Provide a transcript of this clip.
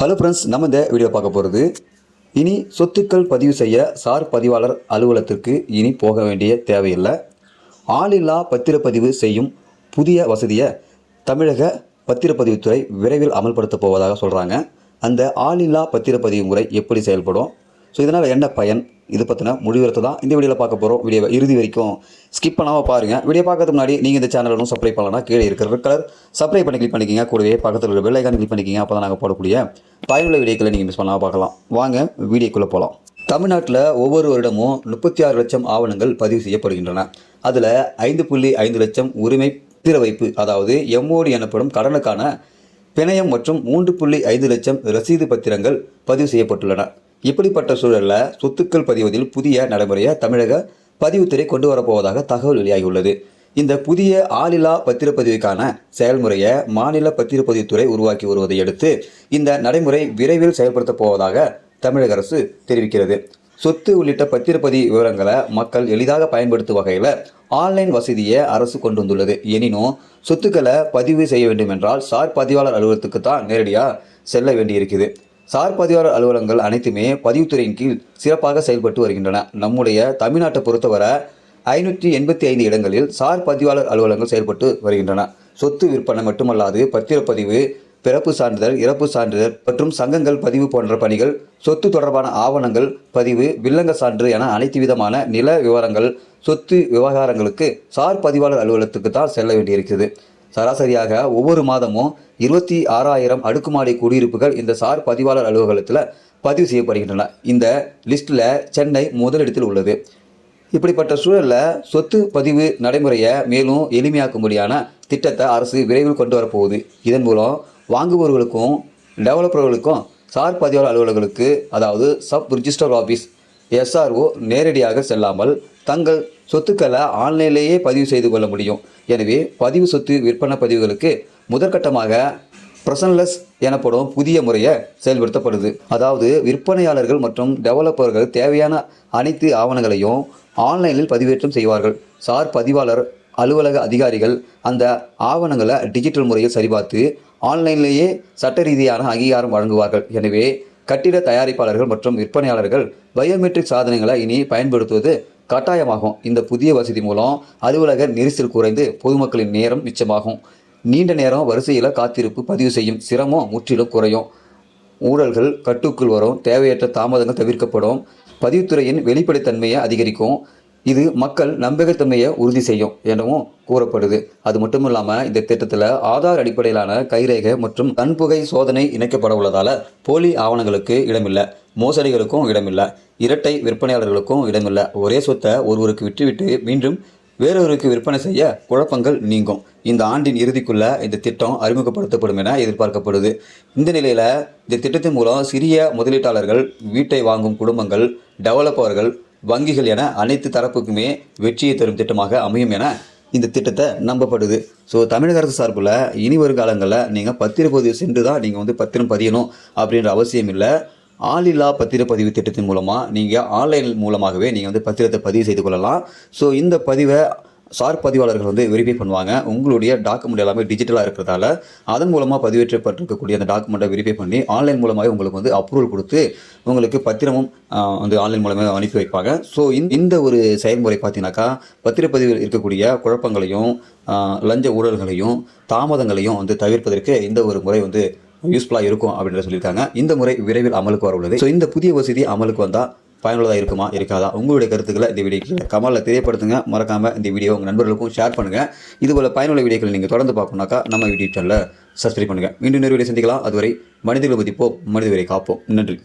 Hello friends நம்ம இந்த video பார்க்க போகிறது இனி சொத்துக்கள் பதிவு செய்ய சார் பதிவாளர் அலுவலகத்திற்கு இனி போக வேண்டிய தேவையில்லை. ஆளில்லா பத்திரப்பதிவு செய்யும் புதிய வசதியை தமிழக பத்திரப்பதிவுத்துறை விரைவில் அமல்படுத்தப் போவதாக சொல்கிறாங்க அந்த ஆளில்லா பத்திரப்பதிவு முறை எப்படி செயல்படும்? ஸோ இதனால் என்ன பயன்? இது பற்றின முடிவெடுத்து தான் இந்த வீடியோவில் பார்க்க போகிறோம் வீடியோ இறுதி வரைக்கும் ஸ்கிப் பண்ணாமல் பாருங்கள் வீடியோ பார்க்கறது முன்னாடி நீங்கள் இந்த சேனல் ஒன்றும் சப்ஸ்கிரைப் கீழே இருக்கிற கலர் சப்ஸ்கிரைப் பண்ணி கிளிக் பண்ணிக்கிங்க. கூடவே பக்கத்தில் இருக்கிற பெல் கிளிக் பண்ணிக்கிங்க. அப்போ தான் நாங்கள் போடக்கூடிய பயனுள்ள வீடியோக்களை நீங்கள் மிஸ் பண்ணாமல் பார்க்கலாம். வாங்க வீடியோக்குள்ளே போகலாம் தமிழ்நாட்டில் ஒவ்வொரு வருடமும் முப்பத்தி ஆறு லட்சம் ஆவணங்கள் பதிவு செய்யப்படுகின்றன. அதில் ஐந்து புள்ளி ஐந்து லட்சம் உரிமை பிற வைப்பு அதாவது எம்ஓடி எனப்படும் கடனுக்கான பிணையம் மற்றும் மூன்று புள்ளி ஐந்து லட்சம் ரசீது பத்திரங்கள் பதிவு செய்யப்பட்டுள்ளன. இப்படிப்பட்ட சூழலில் சொத்துக்கள் பதிவதில் புதிய நடைமுறையை தமிழக பதிவுத்துறை கொண்டு வரப்போவதாக தகவல் வெளியாகியுள்ளது. இந்த புதிய ஆளில்லா பத்திரப்பதிவுக்கான செயல்முறையை மாநில பத்திரப்பதிவுத்துறை உருவாக்கி வருவதை அடுத்து இந்த நடைமுறை விரைவில் செயல்படுத்தப் போவதாக தமிழக அரசு தெரிவிக்கிறது. சொத்து உள்ளிட்ட பத்திரப்பதிவு விவரங்களை மக்கள் எளிதாக பயன்படுத்தும் வகையில் ஆன்லைன் வசதியை அரசு கொண்டு வந்துள்ளது. எனினும் சொத்துக்களை பதிவு செய்ய வேண்டும் என்றால் சார் பதிவாளர் அலுவலகத்துக்கு தான் நேரடியாக செல்ல வேண்டியிருக்குது. சார் பதிவாளர் அலுவலகங்கள் அனைத்துமே பதிவுத்துறையின் கீழ் சிறப்பாக செயல்பட்டு வருகின்றன. நம்முடைய தமிழ்நாட்டை பொறுத்தவரை ஐநூற்றி எண்பத்தி ஐந்து இடங்களில் சார் பதிவாளர் அலுவலகங்கள் செயல்பட்டு வருகின்றன. சொத்து விற்பனை மட்டுமல்லாது பத்திரப்பதிவு பிறப்பு சான்றிதழ் இறப்பு சான்றிதழ் மற்றும் சங்கங்கள் பதிவு போன்ற பணிகள் சொத்து தொடர்பான ஆவணங்கள் பதிவு வில்லங்க சான்று என அனைத்து விதமான நில விவரங்கள் சொத்து விவகாரங்களுக்கு சார் பதிவாளர் அலுவலகத்துக்கு தான் செல்ல வேண்டியிருக்கிறது. சராசரியாக ஒவ்வொரு மாதமும் இருபத்தி ஆறாயிரம் அடுக்குமாடி குடியிருப்புகள் இந்த சார் பதிவாளர் அலுவலகத்தில் பதிவு செய்யப்படுகின்றன. இந்த லிஸ்ட்டில் சென்னை முதலிடத்தில் உள்ளது. இப்படிப்பட்ட சூழலில் சொத்து பதிவு நடைமுறையை மேலும் எளிமையாக்கும்படியான திட்டத்தை அரசு விரைவில் கொண்டு வரப்போகுது. இதன் மூலம் வாங்குபவர்களுக்கும் டெவலப்பர்களுக்கும் சார் பதிவாளர் அலுவலர்களுக்கு அதாவது சப் ரிஜிஸ்டர் ஆஃபீஸ் எஸ்ஆர்ஓ நேரடியாக செல்லாமல் தங்கள் சொத்துக்களை ஆன்லைனிலேயே பதிவு செய்து கொள்ள முடியும். எனவே பதிவு சொத்து விற்பனை பதிவுகளுக்கு முதற்கட்டமாக பிரசன்லெஸ் எனப்படும் புதிய முறையை செயல்படுத்தப்படுது. அதாவது விற்பனையாளர்கள் மற்றும் டெவலப்பர்கள் தேவையான அனைத்து ஆவணங்களையும் ஆன்லைனில் பதிவேற்றம் செய்வார்கள். சார் பதிவாளர் அலுவலக அதிகாரிகள் அந்த ஆவணங்களை டிஜிட்டல் முறையில் சரிபார்த்து ஆன்லைன்லேயே சட்ட ரீதியான அங்கீகாரம் வழங்குவார்கள். எனவே கட்டிட தயாரிப்பாளர்கள் மற்றும் விற்பனையாளர்கள் பயோமெட்ரிக் சாதனங்களை இனி பயன்படுத்துவது கட்டாயமாகும். இந்த புதிய வசதி மூலம் அலுவலக நெரிசல் குறைந்து பொதுமக்களின் நேரம் மிச்சமாகும். நீண்ட நேரம் வரிசையில் காத்திருப்பு பதிவு செய்யும் சிரமம் முற்றிலும் குறையும். ஊழல்கள் கட்டுக்குள் வரும் தேவையற்ற தாமதங்கள் தவிர்க்கப்படும். பதிவுத்துறையின் வெளிப்படைத்தன்மையை அதிகரிக்கும். இது மக்கள் நம்பகத்தன்மையை உறுதி செய்யும் எனவும் கூறப்படுது. அது மட்டும் இல்லாமல் இந்த திட்டத்தில் ஆதார் அடிப்படையிலான கைரேகை மற்றும் கண்புகை சோதனை இணைக்கப்பட உள்ளதால் போலி ஆவணங்களுக்கு இடமில்லை மோசடிகளுக்கும் இடமில்லை இரட்டை விற்பனையாளர்களுக்கும் இடமில்லை. ஒரே சொத்தை ஒருவருக்கு விற்றுவிட்டு மீண்டும் வேறொருக்கு விற்பனை செய்ய குழப்பங்கள் நீங்கும். இந்த ஆண்டின் இறுதிக்குள்ள இந்த திட்டம் அறிமுகப்படுத்தப்படும் என எதிர்பார்க்கப்படுது. இந்த நிலையில் இந்த திட்டத்தின் மூலம் சிறிய முதலீட்டாளர்கள் வீட்டை வாங்கும் குடும்பங்கள் டெவலப்பர்கள் வங்கிகள் என அனைத்து தரப்புக்குமே வெற்றியை தரும் திட்டமாக அமையும் என இந்த திட்டத்தை நம்பப்படுது. ஸோ தமிழக அரசு சார்பில் இனி வரும் காலங்களில் நீங்கள் பத்திரப்பதிவு சென்று தான் நீங்கள் வந்து பத்திரம் பதியணும் அப்படின்ற அவசியம் இல்லை. ஆளில்லா பத்திரப்பதிவு திட்டத்தின் மூலமாக நீங்கள் ஆன்லைன் மூலமாகவே நீங்கள் வந்து பத்திரத்தை பதிவு செய்து கொள்ளலாம். ஸோ இந்த பதிவை சார் பதிவாளர்கள் வந்து வெரிஃபை பண்ணுவாங்க. உங்களுடைய டாக்குமெண்ட் எல்லாமே டிஜிட்டலாக இருக்கிறதால அதன் மூலமாக பதிவேற்றப்பட்டிருக்கக்கூடிய அந்த டாக்குமெண்ட்டை வெரிஃபை பண்ணி ஆன்லைன் மூலமாகவே உங்களுக்கு வந்து அப்ரூவல் கொடுத்து உங்களுக்கு பத்திரமும் வந்து ஆன்லைன் மூலமாக அனுப்பி வைப்பாங்க. ஸோ இந்த ஒரு செயல்முறை பார்த்தீங்கன்னாக்கா பத்திரப்பதிவில் இருக்கக்கூடிய குழப்பங்களையும் லஞ்ச ஊழல்களையும் தாமதங்களையும் வந்து தவிர்ப்பதற்கு இந்த ஒரு முறை வந்து யூஸ்ஃபுல்லாக இருக்கும் அப்படின்ற சொல்லியிருக்காங்க. இந்த முறை விரைவில் அமலுக்கு வர உள்ளது ஸோ இந்த புதிய வசதி அமலுக்கு வந்தால் பயனுள்ளதாக இருக்குமா இருக்காதா? உங்களுடைய கருத்துக்களை இந்த வீடியோ கமலில் தெரியப்படுத்துங்க. மறக்காமல் இந்த வீடியோ உங்கள் நண்பர்களுக்கும் ஷேர் பண்ணுங்கள் இதுபோல் பயனுள்ள வீடியோக்களை நீங்கள் தொடர்ந்து பார்க்கணுனாக்கா நம்ம யூடியூப் சேனலில் சப்ஸ்கிரைப் பண்ணுங்கள் மீண்டும் இன்னொரு வீடியோ சந்திக்கலாம். அதுவரை மனிதர்களை மதிப்போம் மனிதவரை காப்போம். நன்றி.